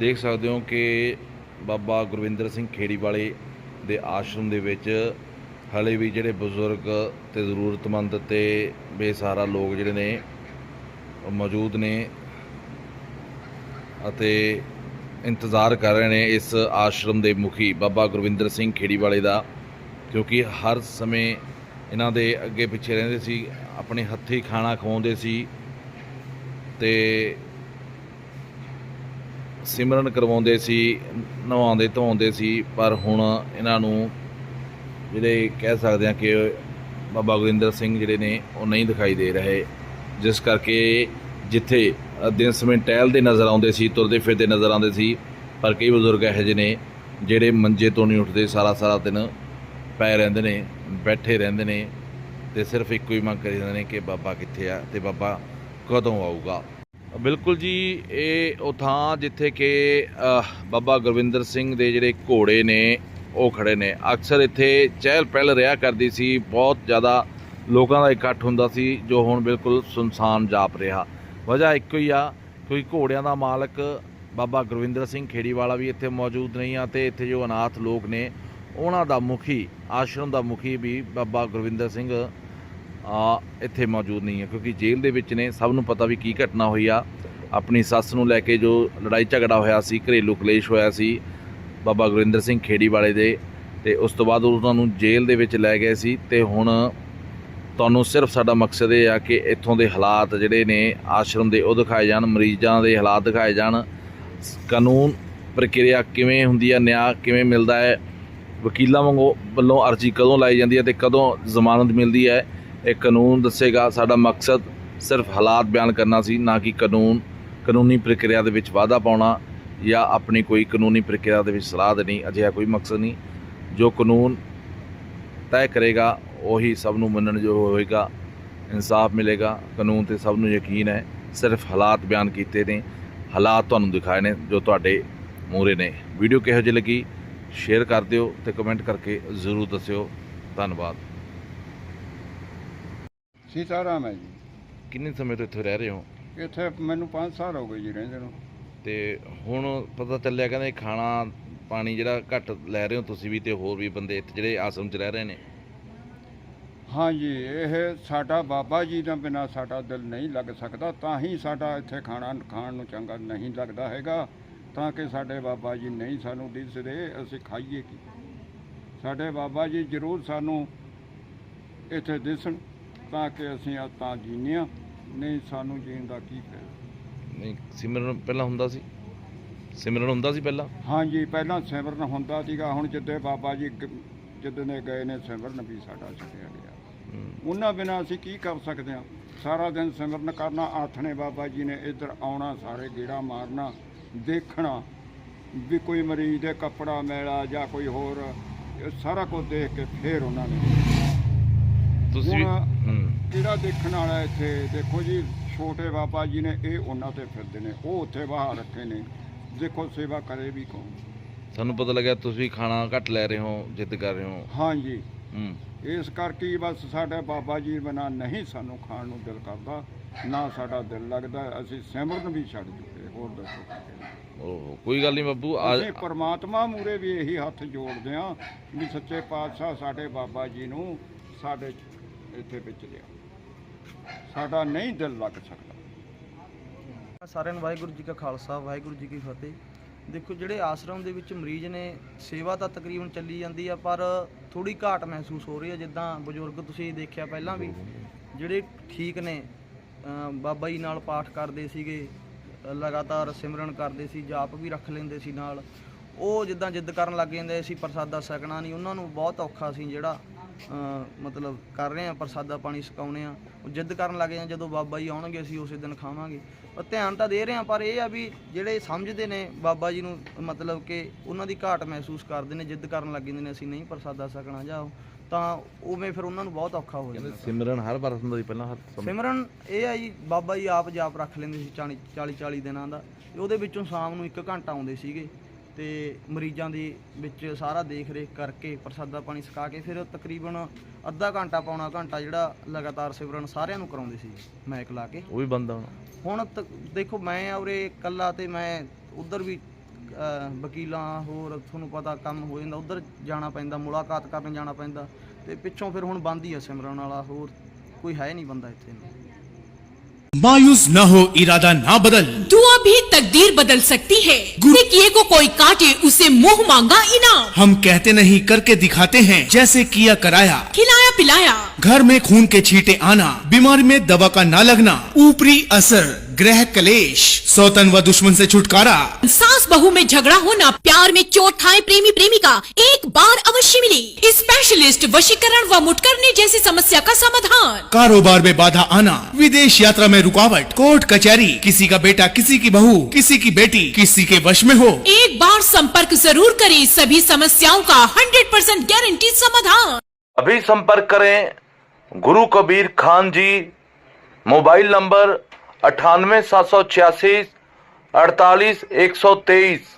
ਦੇਖ ਸਕਦੇ ਹੋ ਕਿ ਬਾਬਾ ਗੁਰਵਿੰਦਰ ਸਿੰਘ ਖੇੜੀ ਵਾਲੇ ਦੇ ਆਸ਼ਰਮ ਦੇ ਵਿੱਚ ਹਲੇ ਵੀ ਜਿਹੜੇ ਬਜ਼ੁਰਗ ਤੇ ਜ਼ਰੂਰਤਮੰਦ ਤੇ ਬੇਸਹਾਰਾ ਲੋਕ ਜਿਹੜੇ ਨੇ ਮੌਜੂਦ ਨੇ ਅਤੇ ਇੰਤਜ਼ਾਰ ਕਰ ਰਹੇ ਨੇ ਇਸ ਆਸ਼ਰਮ ਦੇ ਮੁਖੀ ਬਾਬਾ ਗੁਰਵਿੰਦਰ ਸਿੰਘ ਖੇੜੀ ਵਾਲੇ ਦਾ, ਕਿਉਂਕਿ ਹਰ ਸਮੇਂ ਇਹਨਾਂ ਦੇ ਅੱਗੇ ਪਿੱਛੇ ਰਹਿੰਦੇ ਸੀ, ਆਪਣੇ ਹੱਥੀਂ ਖਾਣਾ ਖਵਾਉਂਦੇ ਸੀ ਤੇ ਸਿਮਰਨ ਕਰਵਾਉਂਦੇ ਸੀ, ਨਵਾਉਂਦੇ, ਧਵਾਉਂਦੇ ਸੀ, ਪਰ ਹੁਣ ਇਹਨਾਂ ਨੂੰ ਜਿਹੜੇ ਕਹਿ ਸਕਦੇ ਆ ਕਿ ਬਾਬਾ ਗੁਰਿੰਦਰ ਸਿੰਘ ਜਿਹੜੇ ਨੇ, ਉਹ ਨਹੀਂ ਦਿਖਾਈ ਦੇ ਰਹੇ। ਜਿਸ ਕਰਕੇ ਜਿੱਥੇ ਦਿਨ ਸਮੇਂ ਟਹਿਲਦੇ ਨਜ਼ਰ ਆਉਂਦੇ ਸੀ, ਤੁਰਦੇ ਫਿਰਦੇ ਨਜ਼ਰ ਆਉਂਦੇ ਸੀ, ਪਰ ਕਈ ਬਜ਼ੁਰਗ ਇਹੋ ਜਿਹੇ ਨੇ ਜਿਹੜੇ ਮੰਜੇ ਤੋਂ ਨਹੀਂ ਉੱਠਦੇ ਸਾਰਾ ਸਾਰਾ ਦਿਨ ਪਏ ਰਹਿੰਦੇ ਨੇ, ਬੈਠੇ ਰਹਿੰਦੇ ਨੇ ਤੇ ਸਿਰਫ ਇੱਕੋ ਹੀ ਮੰਗ ਕਰੀ ਜਾਂਦੇ ਨੇ ਕਿ ਬਾਬਾ ਕਿੱਥੇ ਆ ਤੇ ਬਾਬਾ ਕਦੋਂ ਆਊਗਾ? ਬਿਲਕੁਲ ਜੀ, ਇਹ ਉਹ ਥਾਂ ਜਿੱਥੇ ਕਿ ਬਾਬਾ ਗੁਰਵਿੰਦਰ ਸਿੰਘ ਦੇ ਜਿਹੜੇ ਘੋੜੇ ਨੇ, ਉਹ ਖੜੇ ਨੇ। ਅਕਸਰ ਇੱਥੇ ਚਹਿਲ ਪਹਿਲ ਰਿਹਾ ਕਰਦੀ ਸੀ, ਬਹੁਤ ਜ਼ਿਆਦਾ ਲੋਕਾਂ ਦਾ ਇਕੱਠ ਹੁੰਦਾ ਸੀ, ਜੋ ਹੁਣ ਬਿਲਕੁਲ ਸੁਨਸਾਨ ਜਾਪ ਰਿਹਾ। ਵਜ੍ਹਾ ਇੱਕੋ ਹੀ ਆ, ਕੋਈ ਘੋੜਿਆਂ ਦਾ ਮਾਲਕ ਬਾਬਾ ਗੁਰਵਿੰਦਰ ਸਿੰਘ ਖੇੜੀਵਾਲਾ ਵੀ ਇੱਥੇ ਮੌਜੂਦ ਨਹੀਂ ਆ, ਤੇ ਇੱਥੇ ਜੋ ਅਨਾਥ ਲੋਕ ਨੇ, ਉਹਨਾਂ ਦਾ ਮੁਖੀ, ਆਸ਼ਰਮ ਦਾ ਮੁਖੀ ਵੀ ਬਾਬਾ ਗੁਰਵਿੰਦਰ ਸਿੰਘ ਆ ਇੱਥੇ ਮੌਜੂਦ ਨਹੀਂ ਹੈ, ਕਿਉਂਕਿ ਜੇਲ੍ਹ ਦੇ ਵਿੱਚ ਨੇ, ਸਭ ਨੂੰ ਪਤਾ ਵੀ ਕੀ ਘਟਨਾ ਹੋਈ ਆ। ਆਪਣੀ ਸੱਸ ਨੂੰ ਲੈ ਕੇ ਜੋ ਲੜਾਈ ਝਗੜਾ ਹੋਇਆ ਸੀ, ਘਰੇਲੂ ਕਲੇਸ਼ ਹੋਇਆ ਸੀ, ਬਾਬਾ ਗੁਰਿੰਦਰ ਸਿੰਘ ਖੇੜੀ ਵਾਲੇ ਦੇ, ਤੇ ਉਸ ਤੋਂ ਬਾਅਦ ਉਹਨਾਂ ਨੂੰ ਜੇਲ੍ਹ ਦੇ ਵਿੱਚ ਲੈ ਗਏ ਸੀ। ਤੇ ਹੁਣ ਤੁਹਾਨੂੰ ਸਿਰਫ ਸਾਡਾ ਮਕਸਦ ਇਹ ਆ ਕਿ ਇੱਥੋਂ ਦੇ ਹਾਲਾਤ ਜਿਹੜੇ ਨੇ, ਆਸ਼ਰਮ ਦੇ ਉਹ ਦਿਖਾਏ ਜਾਣ, ਮਰੀਜ਼ਾਂ ਦੇ ਹਾਲਾਤ ਦਿਖਾਏ ਜਾਣ। ਕਾਨੂੰਨ ਪ੍ਰਕਿਰਿਆ ਕਿਵੇਂ ਹੁੰਦੀ ਹੈ ਨਿਆਂ ਕਿਵੇਂ ਮਿਲਦਾ ਹੈ, ਵਕੀਲਾਂ ਵਾਂਗੂ ਵੱਲੋਂ ਅਰਜ਼ੀ ਕਦੋਂ ਲਾਈ ਜਾਂਦੀ ਹੈ ਤੇ ਕਦੋਂ ਜ਼ਮਾਨਤ ਮਿਲਦੀ ਹੈ ਇਹ ਕਾਨੂੰਨ ਦੱਸੇਗਾ, ਸਾਡਾ ਮਕਸਦ ਸਿਰਫ ਹਾਲਾਤ ਬਿਆਨ ਕਰਨਾ ਸੀ, ਨਾ ਕਿ ਕਾਨੂੰਨ, ਕਾਨੂੰਨੀ ਪ੍ਰਕਿਰਿਆ ਦੇ ਵਿੱਚ ਵਾਧਾ ਪਾਉਣਾ ਜਾਂ ਆਪਣੀ ਕੋਈ ਕਾਨੂੰਨੀ ਪ੍ਰਕਿਰਿਆ ਦੇ ਵਿੱਚ ਸਲਾਹ ਦੇਣੀ, ਅਜਿਹਾ ਕੋਈ ਮਕਸਦ ਨਹੀਂ। ਜੋ ਕਾਨੂੰਨ ਤੈਅ ਕਰੇਗਾ, ਉਹੀ ਸਭ ਨੂੰ ਮੰਨਣ ਜੋ ਹੋਏਗਾ, ਇਨਸਾਫ ਮਿਲੇਗਾ। ਕਾਨੂੰਨ ਤੇ ਸਭ ਨੂੰ ਯਕੀਨ ਹੈ, ਸਿਰਫ ਹਾਲਾਤ ਬਿਆਨ ਕੀਤੇ ਨੇ, ਹਾਲਾਤ ਤੁਹਾਨੂੰ ਦਿਖਾਏ ਨੇ, ਜੋ ਤੁਹਾਡੇ ਮੂਹਰੇ ਨੇ। ਵੀਡੀਓ ਕਿਹੋ ਜਿਹੀ ਲੱਗੀ, ਸ਼ੇਅਰ ਕਰ ਦਿਓ ਤੇ ਕਮੈਂਟ ਕਰਕੇ ਜ਼ਰੂਰ ਦੱਸਿਓ। ਧੰਨਵਾਦ। ਸੀਤਾਰਾਮ ਹੈ ਜੀ। ਕਿੰਨੇ ਸਮੇਂ ਤੋਂ ਇੱਥੇ ਰਹਿ ਰਹੇ ਹੋ? ਇੱਥੇ ਮੈਨੂੰ 5 ਸਾਲ ਹੋ ਗਏ ਜੀ ਰਹਿੰਦੇ ਨੂੰ। ਤੇ ਹੁਣ ਪਤਾ ਚੱਲਿਆ ਕਹਿੰਦੇ ਖਾਣਾ ਪਾਣੀ ਜਿਹੜਾ ਘੱਟ ਲੈ ਰਹੇ ਹੋ ਤੁਸੀਂ ਵੀ ਤੇ ਹੋਰ ਵੀ ਬੰਦੇ ਇੱਥੇ ਜਿਹੜੇ ਆਸ਼ਰਮ 'ਚ ਰਹਿ ਰਹੇ ਨੇ? ਹਾਂਜੀ ਇਹ ਸਾਡਾ ਬਾਬਾ ਜੀ ਦਾ ਬਿਨਾ ਸਾਡਾ ਦਿਲ ਨਹੀਂ ਲੱਗ ਸਕਦਾ ਤਾਂ ਹੀ ਸਾਡਾ ਇੱਥੇ ਖਾਣਾ ਖਾਣ ਨੂੰ ਚੰਗਾ ਨਹੀਂ ਲੱਗਦਾ ਹੈਗਾ ਤਾਂ ਕਿ ਸਾਡੇ ਬਾਬਾ ਜੀ ਨਹੀਂ ਸਾਨੂੰ ਦਿਸਦੇ ਅਸੀਂ ਖਾਈਏ ਕੀ? ਸਾਡੇ ਬਾਬਾ ਜੀ ਜ਼ਰੂਰ ਸਾਨੂੰ ਇੱਥੇ ਦਿਸਣ। ਤਾਂ ਕਿ ਅਸੀਂ ਆ ਤਾਂ ਜੀਨੇ ਹਾਂ ਨਹੀਂ ਸਾਨੂੰ ਜੀਣ ਦਾ ਕੀ ਫਾਇਦਾ। ਨਹੀਂ ਸਿਮਰਨ ਪਹਿਲਾਂ ਹੁੰਦਾ ਸੀ? ਸਿਮਰਨ ਹੁੰਦਾ ਸੀ ਪਹਿਲਾਂ? ਹਾਂਜੀ ਪਹਿਲਾਂ ਸਿਮਰਨ ਹੁੰਦਾ ਸੀਗਾ ਹੁਣ ਜਿੱਦੇ ਬਾਬਾ ਜੀ ਗ- ਜਿੱਦਣ ਦੇ ਗਏ ਨੇ ਸਿਮਰਨ ਵੀ ਸਾਡਾ ਛੱਡਿਆ ਗਿਆ। ਹਮ, ਉਹਨਾਂ ਬਿਨਾਂ ਅਸੀਂ ਕੀ ਕਰ ਸਕਦੇ ਹਾਂ? ਸਾਰਾ ਦਿਨ ਸਿਮਰਨ ਕਰਨਾ ਆਥਣੇ ਬਾਬਾ ਜੀ ਨੇ ਇੱਧਰ ਆਉਣਾ ਸਾਰੇ ਗੇੜਾ ਮਾਰਨਾ ਦੇਖਣਾ ਵੀ ਕੋਈ ਮਰੀਜ਼ ਦੇ ਕੱਪੜਾ ਮੈਲਾ ਜਾਂ ਕੋਈ ਹੋਰ ਇਹ ਸਾਰਾ ਕੁਝ ਦੇਖ ਕੇ ਫੇਰ ਉਹਨਾਂ ਨੇ ਤੁਸੀਂ ਹੁਣ- ਹਮ, ਕਿਹੜਾ ਦੇਖਣ ਵਾਲਾ ਇੱਥੇ ਦੇਖੋ ਜੀ ਛੋਟੇ ਬਾਬਾ ਜੀ ਨੇ ਇਹ ਉਹਨਾਂ ਤੇ ਫਿਰਦੇ ਨੇ ਉਹ ਉੱਥੇ ਬਾਹਰ ਰੱਖੇ ਨੇ। ਦੇਖੋ ਸੇਵਾ ਕਰੇ ਵੀ ਕੌਣ? ਸਾਨੂੰ ਪਤਾ ਲੱਗਿਆ ਤੁਸੀਂ ਖਾਣਾ ਘੱਟ ਲੈ ਰਹੇ ਹੋ ਜਿੱਦ ਕਰ ਰਹੇ ਹੋ? ਹਾਂਜੀ। ਹਮ, ਇਸ ਕਰਕੇ ਹੀ ਬਸ ਸਾਡੇ ਬਾਬਾ ਜੀ ਬਿਨਾਂ ਨਹੀਂ ਸਾਨੂੰ ਖਾਣ ਨੂੰ ਦਿਲ ਕਰਦਾ ਨਾ ਸਾਡਾ ਦਿਲ ਲੱਗਦਾ ਅਸੀਂ ਸਿਮਰਨ ਵੀ ਛੱਡ ਚੁੱਕੇ ਹੋਰ ਦੱਸੋ। ਉਹ ਕੋਈ ਗੱਲ ਨਹੀਂ ਬੱਬੂ ਆ ਅਸੀਂ ਪਰਮਾਤਮਾ ਮੂਰੇ ਵੀ ਇਹੀ ਹੱਥ ਜੋੜਦੇ ਹਾਂ ਵੀ ਸੱਚੇ ਪਾਤਸ਼ਾਹ ਸਾਡੇ ਬਾਬਾ ਜੀ ਨੂੰ ਸਾਡੇ ਇੱਥੇ ਵਿੱਚ ਲਿਆ। ਸਾਡਾ ਨਹੀਂ ਦਿਲ ਲੱਗ ਸਕਦਾ। ਸਾਰਿਆਂ ਨੂੰ ਵਾਹਿਗੁਰੂ ਜੀ ਕਾ ਖਾਲਸਾ, ਵਾਹਿਗੁਰੂ ਜੀ ਕੀ ਫਤਿਹ। ਦੇਖੋ, ਜਿਹੜੇ ਆਸ਼ਰਮ ਦੇ ਵਿੱਚ ਮਰੀਜ਼ ਨੇ, ਸੇਵਾ ਤਾਂ ਤਕਰੀਬਨ ਚੱਲੀ ਜਾਂਦੀ ਆ, ਪਰ ਥੋੜੀ ਘਾਟ ਮਹਿਸੂਸ ਹੋ ਰਹੀ ਹੈ ਜਿੱਦਾਂ ਬਜ਼ੁਰਗ ਤੁਸੀਂ ਦੇਖਿਆ ਪਹਿਲਾਂ ਵੀ, ਜਿਹੜੇ ਠੀਕ ਨੇ ਬਾਬਾ ਜੀ ਨਾਲ ਪਾਠ ਕਰਦੇ ਸੀਗੇ, ਲਗਾਤਾਰ ਸਿਮਰਨ ਕਰਦੇ ਸੀ, ਜਾਪ ਵੀ ਰੱਖ ਲੈਂਦੇ ਸੀ ਨਾਲ। ਉਹ ਜਿੱਦਾਂ ਜਿੱਦ ਕਰਨ ਲੱਗ ਜਾਂਦੇ ਸੀ, ਪ੍ਰਸਾਦਾ ਸਕਣਾ ਨਹੀਂ, ਉਹਨਾਂ ਨੂੰ ਬਹੁਤ ਔਖਾ ਸੀ ਜਿਹੜਾ ਮਤਲਬ ਕਰ ਰਹੇ ਆ ਪ੍ਰਸਾਦਾ ਪਾਣੀ ਛਕਾਉਣੇ ਆ ਉਹ ਜਿੱਦ ਕਰਨ ਲੱਗ ਜਾਂਦੇ ਜਦੋਂ ਬਾਬਾ ਜੀ ਆਉਣਗੇ ਅਸੀਂ ਉਸੇ ਦਿਨ ਖਾਵਾਂਗੇ। ਪਰ ਧਿਆਨ ਤਾਂ ਦੇ ਰਹੇ ਆ ਪਰ ਇਹ ਆ ਵੀ ਜਿਹੜੇ ਸਮਝਦੇ ਨੇ ਬਾਬਾ ਜੀ ਨੂੰ ਮਤਲਬ ਕਿ ਉਹਨਾਂ ਦੀ ਘਾਟ ਮਹਿਸੂਸ ਕਰਦੇ ਨੇ ਜਿੱਦ ਕਰਨ ਲੱਗ ਜਾਂਦੇ ਨੇ ਅਸੀਂ ਨਹੀਂ ਪ੍ਰਸਾਦਾ ਛਕਣਾ ਜਾਂ ਉਹ, ਤਾਂ ਉਵੇਂ ਫਿਰ ਉਹਨਾਂ ਨੂੰ ਬਹੁਤ ਔਖਾ ਹੋ ਜਾਂਦਾ। ਸਿਮਰਨ ਹਰ ਵਾਰ ਹੁੰਦਾ ਸੀ ਪਹਿਲਾਂ ਸਿਮਰਨ ਇਹ ਆ ਜੀ ਬਾਬਾ ਜੀ ਆਪ ਜਾਪ ਰੱਖ ਲੈਂਦੇ ਸੀ 40 40 40 ਦਿਨਾਂ ਦਾ ਉਹਦੇ ਵਿੱਚੋਂ ਸ਼ਾਮ ਨੂੰ 1 ਘੰਟਾ ਆਉਂਦੇ ਸੀਗੇ। ਤੇ ਮਰੀਜ਼ਾਂ ਦੀ ਵਿੱਚ ਸਾਰਾ ਦੇਖ ਰੇਖ ਕਰਕੇ ਪ੍ਰਸਾਦਾ ਪਾਣੀ ਛਕਾ ਕੇ ਫਿਰ ਤਕਰੀਬਨ ਅੱਧਾ ਘੰਟਾ ਪੌਣਾ ਘੰਟਾ ਜਿਹੜਾ ਲਗਾਤਾਰ ਸਿਮਰਨ ਸਾਰਿਆਂ ਨੂੰ ਕਰਾਉਂਦੇ ਸੀ ਮੈਕ ਲਾ ਕੇ। ਉਹ ਵੀ ਬੰਦ ਹੁਣ। ਹੁਣ ਤ- ਦੇਖੋ ਮੈਂ ਉਰੇ ਇਕੱਲਾ ਤੇ ਮੈਂ ਉਧਰ ਵੀ ਵਕੀਲਾਂ ਹੋਰ ਤੁਹਾਨੂੰ ਪਤਾ ਕੰਮ ਹੋ ਜਾਂਦਾ ਉਧਰ ਜਾਣਾ ਪੈਂਦਾ ਮੁਲਾਕਾਤ ਕਰਨ ਜਾਣਾ ਪੈਂਦਾ ਤੇ ਪਿੱਛੋਂ ਫਿਰ ਹੁਣ ਬੰਦ ਹੀ ਆ ਸਿਮਰਨ ਵਾਲਾ ਹੋਰ ਕੋਈ ਹੈ ਨਹੀਂ ਬੰਦਾ ਇੱਥੇ। मायूस न हो इरादा न बदल। दुआ भी तकदीर बदल सकती है। गुरु किए को कोई काटे उसे मुँह मांगा इनाम। हम कहते नहीं करके दिखाते हैं जैसे किया कराया। खिलाया पिलाया। घर में खून के छींटे आना बीमारी में दवा का ना लगना ऊपरी असर ग्रह कलेश सौतन व दुश्मन से छुटकारा। सास बहू में झगड़ा होना प्यार में चोट खाए प्रेमी प्रेमिका एक बार अवश्य मिले। स्पेशलिस्ट वशीकरण व मुटकरने जैसी समस्या का समाधान। कारोबार में बाधा आना विदेश यात्रा में रुकावट कोर्ट कचहरी किसी का बेटा किसी की बहू किसी की बेटी किसी के वश में हो। एक बार संपर्क ज़रूर करें सभी समस्याओं का 100% गारंटी समाधान। अभी संपर्क करें गुरु कबीर खान जी मोबाइल नंबर अठानवे सात सौ छियासी अड़तालीस एक सौ तेईस